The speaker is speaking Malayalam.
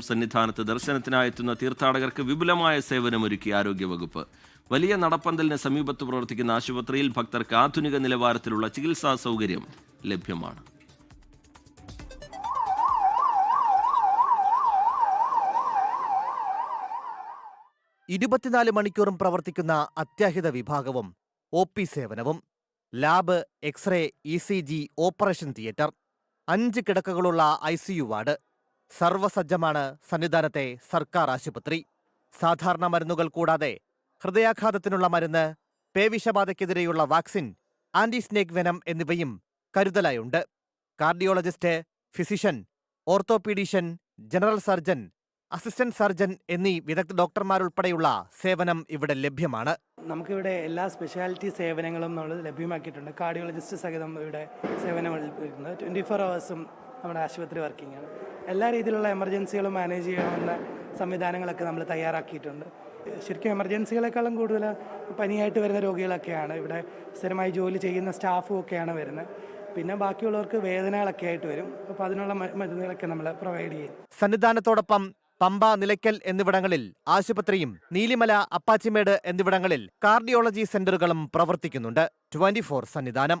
സന്നിധാനത്ത് ദർശനത്തിനായെത്തുന്ന തീർത്ഥാടകർക്ക് വിപുലമായ സേവനമൊരുക്കി ആരോഗ്യവകുപ്പ്. വലിയ നടപ്പന്തലിന് സമീപത്ത് പ്രവർത്തിക്കുന്ന ആശുപത്രിയിൽ ഭക്തർക്ക് ആധുനിക നിലവാരത്തിലുള്ള ചികിത്സാ സൗകര്യം ലഭ്യമാണ്. ഇരുപത്തിനാല് മണിക്കൂറും പ്രവർത്തിക്കുന്ന അത്യാഹിത വിഭാഗവും ഒ പി സേവനവും lab x ray E C G operation theatre അഞ്ച് കിടക്കകളുള്ള ഐ സി യു വാർഡ് സർവസജ്ജമാണ് സന്നിധാനത്തെ സർക്കാർ ആശുപത്രി. സാധാരണ മരുന്നുകൾ കൂടാതെ ഹൃദയാഘാതത്തിനുള്ള മരുന്ന് പേവിഷബാധയ്ക്കെതിരെയുള്ള വാക്സിൻ ആന്റി സ്നേക് വെനം എന്നിവയും കരുതലായുണ്ട്. Cardiologist physician orthopaedician general surgeon assistant surgeon എന്നീ വിദഗ്ധ ഡോക്ടർമാരുൾപ്പെടെയുള്ള സേവനം ഇവിടെ ലഭ്യമാണ്. നമുക്കിവിടെ എല്ലാ സ്പെഷ്യാലിറ്റി സേവനങ്ങളും നമ്മൾ ലഭ്യമാക്കിയിട്ടുണ്ട്. കാർഡിയോളജിസ്റ്റ് സഹിതം ഇവിടെ സേവനം ട്വന്റി ഫോർ അവേഴ്സും നമ്മുടെ ആശുപത്രി വർക്കിംഗ് ആണ്. എല്ലാ രീതിയിലുള്ള എമർജൻസികളും മാനേജ് ചെയ്യാവുന്ന സംവിധാനങ്ങളൊക്കെ നമ്മൾ തയ്യാറാക്കിയിട്ടുണ്ട്. ശരിക്കും എമർജൻസികളെക്കാളും കൂടുതൽ പനിയായിട്ട് വരുന്ന രോഗികളൊക്കെയാണ്. ഇവിടെ സ്ഥിരമായി ജോലി ചെയ്യുന്ന സ്റ്റാഫും ഒക്കെയാണ് വരുന്നത്. പിന്നെ ബാക്കിയുള്ളവർക്ക് വേദനകളൊക്കെ ആയിട്ട് വരും. അപ്പോൾ അതിനുള്ള മരുന്നുകളൊക്കെ നമ്മൾ പ്രൊവൈഡ് ചെയ്യും. സന്നിധാനത്തോടൊപ്പം പമ്പ നിലയ്ക്കൽ എന്നിവിടങ്ങളിൽ ആശുപത്രിയും നീലിമല അപ്പാച്ചിമേട് എന്നിവിടങ്ങളിൽ കാർഡിയോളജി സെന്ററുകളും പ്രവർത്തിക്കുന്നുണ്ട്. ട്വന്റി സന്നിധാനം.